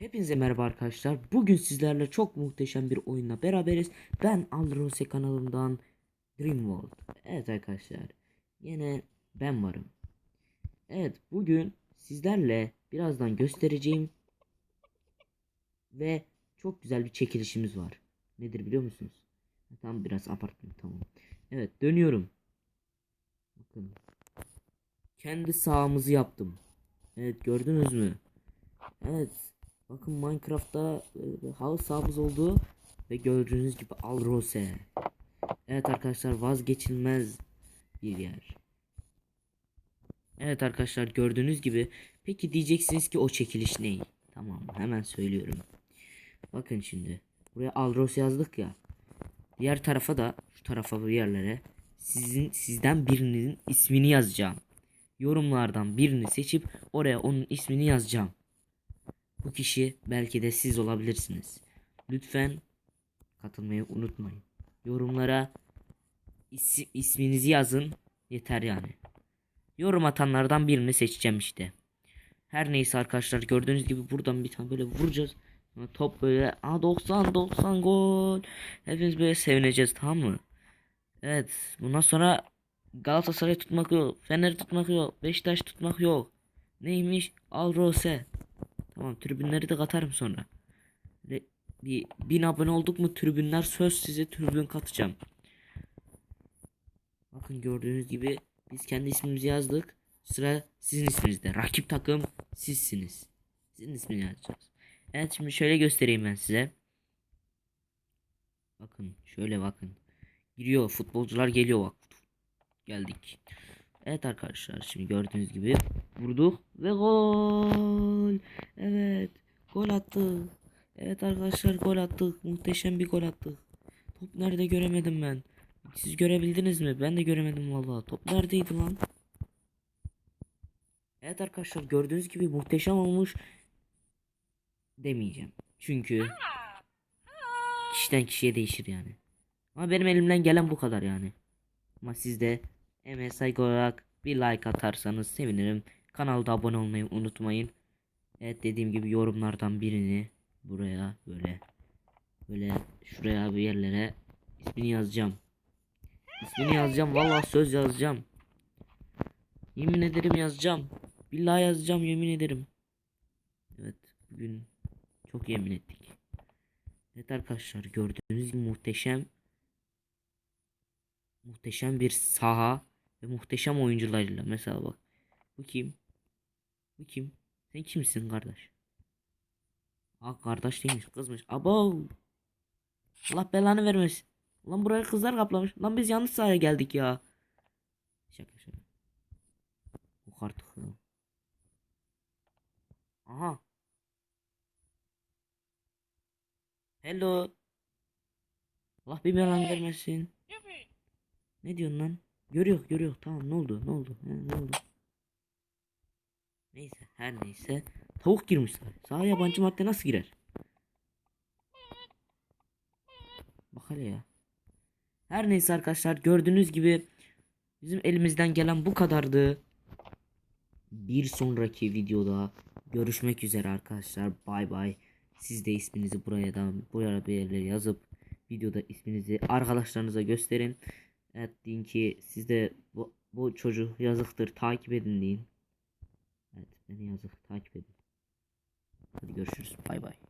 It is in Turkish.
Hepinize merhaba arkadaşlar. Bugün sizlerle çok muhteşem bir oyunla beraberiz. Ben Alrose kanalından Dreamworld. Evet arkadaşlar. Yine ben varım. Evet bugün sizlerle birazdan göstereceğim ve çok güzel bir çekilişimiz var. Nedir biliyor musunuz? Tam biraz abartmayayım tamam. Evet dönüyorum. Bakın. Kendi sahamızı yaptım. Evet gördünüz mü? Evet. Bakın Minecraft'ta e, halı sahamız oldu. Ve gördüğünüz gibi Alrose. Evet arkadaşlar vazgeçilmez bir yer. Evet arkadaşlar gördüğünüz gibi. Peki diyeceksiniz ki o çekiliş ne? Tamam hemen söylüyorum. Bakın şimdi. Buraya Alrose yazdık ya. Diğer tarafa da şu tarafa bir yerlere sizin sizden birinin ismini yazacağım. Yorumlardan birini seçip oraya onun ismini yazacağım. Bu kişi belki de siz olabilirsiniz. Lütfen katılmayı unutmayın. Yorumlara isi- isminizi yazın. Yeter yani. Yorum atanlardan birini seçeceğim işte. Her neyse arkadaşlar gördüğünüz gibi buradan bir tane böyle vuracağız. Top böyle a 90 90 gol. Hepimiz böyle sevineceğiz tamam mı? Evet bundan sonra Galatasaray tutmak yok. Fener tutmak yok. Beşiktaş tutmak yok. Neymiş? Alrose. Tamam tribünleri de katarım sonra. Ve bir bin abone olduk mu tribünler söz size tribün katacağım. Bakın gördüğünüz gibi biz kendi ismimizi yazdık. Sıra sizin isminizde. Rakip takım sizsiniz. Sizin ismini yazacağız. Evet şimdi şöyle göstereyim ben size. Bakın şöyle bakın. Giriyor futbolcular geliyor bak. Geldik. Evet arkadaşlar şimdi gördüğünüz gibi vurduk ve gol. Evet gol attık. Evet arkadaşlar gol attık. Muhteşem bir gol attık. Top nerede göremedim ben. Siz görebildiniz mi? Ben de göremedim vallahi. Top neredeydi lan? Evet arkadaşlar gördüğünüz gibi muhteşem olmuş demeyeceğim. Çünkü kişiden kişiye değişir yani. Ama benim elimden gelen bu kadar yani. Ama siz de saygı olarak bir like atarsanız sevinirim. Kanalda abone olmayı unutmayın. Evet dediğim gibi yorumlardan birini buraya böyle böyle şuraya bir yerlere ismini yazacağım. İsmini yazacağım. Vallahi söz yazacağım. Yemin ederim yazacağım. Billahi yazacağım yemin ederim. Evet bugün çok yemin ettik. Evet arkadaşlar gördüğünüz gibi muhteşem muhteşem bir saha ve muhteşem oyuncularıyla. Mesela bak. Bu kim? Bu kim? Sen kimsin kardeş? Aa kardeş değilmiş kızmış. Abo. Allah belanı vermesin. Lan buraya kızlar kaplamış. Lan biz yanlış sahaya geldik ya. Şaka şaka. Yok artık. Aha. Hello. Allah bir belanı vermesin. Ne diyorsun lan? Görüyor görüyor. Tamam ne oldu ne oldu? Ne oldu? Neyse her neyse. Tavuk girmiş sahaya. Sahaya yabancı madde nasıl girer? Bak hele ya. Her neyse arkadaşlar gördüğünüz gibi bizim elimizden gelen bu kadardı. Bir sonraki videoda görüşmek üzere arkadaşlar. Bay bay. Siz de isminizi buraya da buraya bir yerlere yazıp videoda isminizi arkadaşlarınıza gösterin. Evet deyin ki siz de bu, bu çocuk yazıktır takip edin deyin. Evet beni yazık takip edin. Hadi görüşürüz. Bay bay.